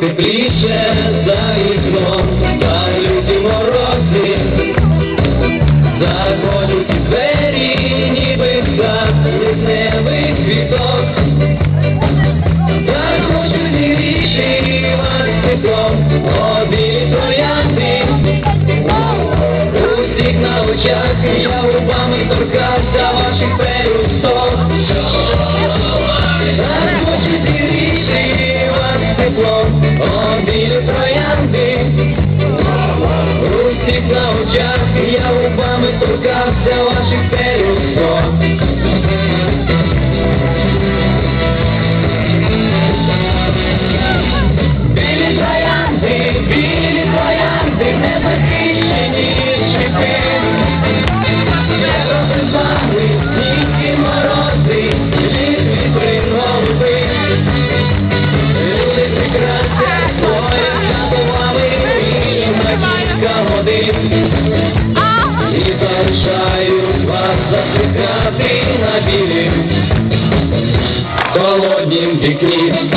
тепліше за вікном, та люті морози, заходять у двері, ніби сад лисневих квіток. Так хочуть гріти вас теплом, обілі троянди. Усіх на очах я губами торкався ваших пелюсток. Білі троянди, засихати на білім, холоднім вікні.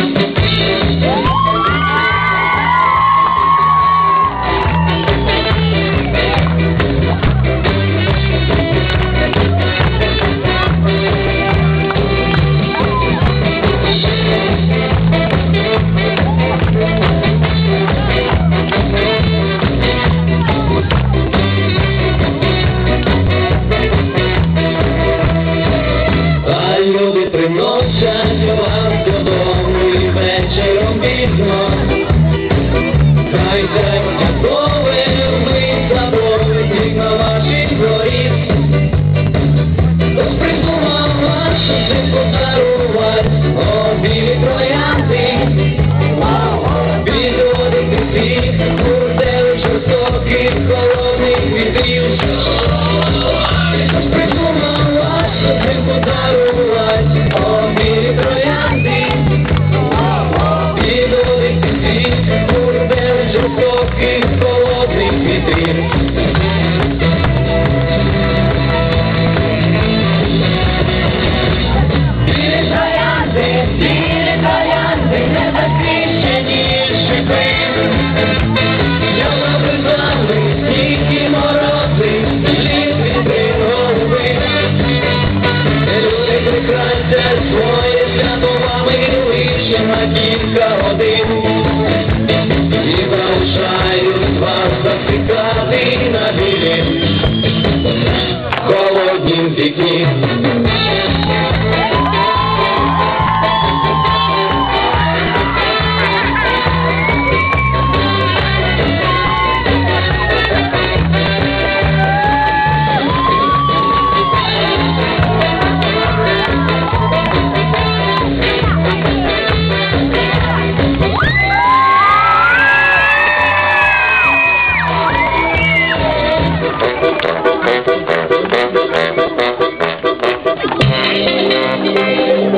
Вечором пізно. Хай серця ви заборуть вікна ваших воріт. Хтось придумав вашу житку дарувати, о, білі троянди. Підводити всіх, куртели жорстоких, холодних. Холодних din zikir